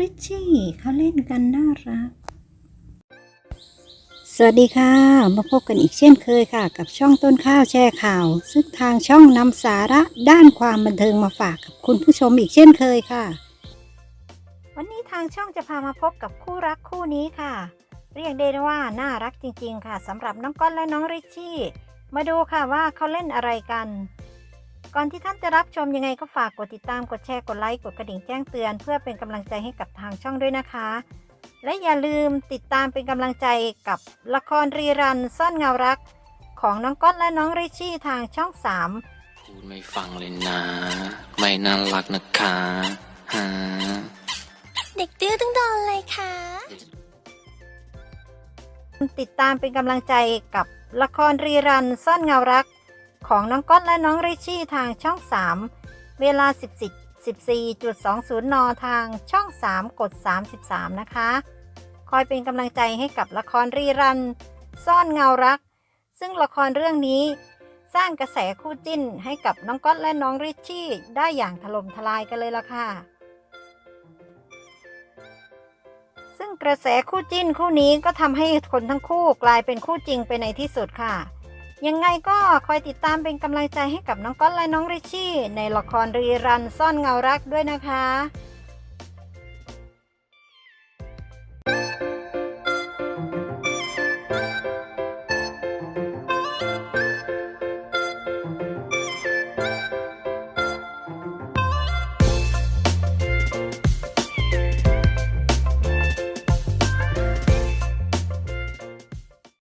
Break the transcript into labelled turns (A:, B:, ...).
A: ริชี่เขาเล่นกันน่ารัก สวัสดีค่ะ มาพบกันอีกเช่นเคยค่ะ กับช่องต้นข้าวแชร์ข่าว ซึ่งทางช่องนำสาระด้านความบันเทิงมาฝากกับคุณผู้ชมอีกเช่นเคยค่ะ วันนี้ทางช่องจะพามาพบกับคู่รักคู่นี้ค่ะ เรียกได้ว่าน่ารักจริง ๆ ค่ะสำหรับน้องก้อนและน้องริชชี่ มาดูค่ะว่าเขาเล่นอะไรกัน ก่อนที่ท่านจะรับชมยังไงก็ฝากกดติดตามกดแชร์กดไลค์กดกระดิ่งแจ้งเตือน เพื่อเป็นกำลังใจให้กับทางช่องด้วยนะคะ และอย่าลืมติดตามเป็นกำลังใจกับละครรีรันซ่อนเงารัก ของน้องก๊อตและน้องริชชี่ทางช่อง3
B: พูดไม่ฟังเลยนะ ไม่น่ารักนะคะฮะ
C: เด็กดื้อต้องโดนเลยค่ะ
A: ติดตามเป็นกำลังใจกับละครรีรันซ่อนเงารัก ของน้องก๊อตและน้องริชชี่ทางช่อง 3 เวลา 14.20 น ทางช่อง 3 กด 33 นะคะ คอยเป็นกำลังใจให้กับละครรีรัน ซ่อนเงารัก ซึ่งละครเรื่องนี้สร้างกระแสคู่จิ้นให้กับน้องก๊อตและน้องริชชี่ได้อย่างถล่มทลายกันเลยล่ะค่ะ ซึ่งกระแสคู่จิ้นคู่นี้ก็ทำให้คนทั้งคู่กลายเป็นคู่จริงไปในที่สุดค่ะ ยังไงก็คอยติดตามเป็นกำลังใจให้กับน้องก้อนและน้องริชชี่ในละครรีรันซ่อนเงารักด้วยนะคะ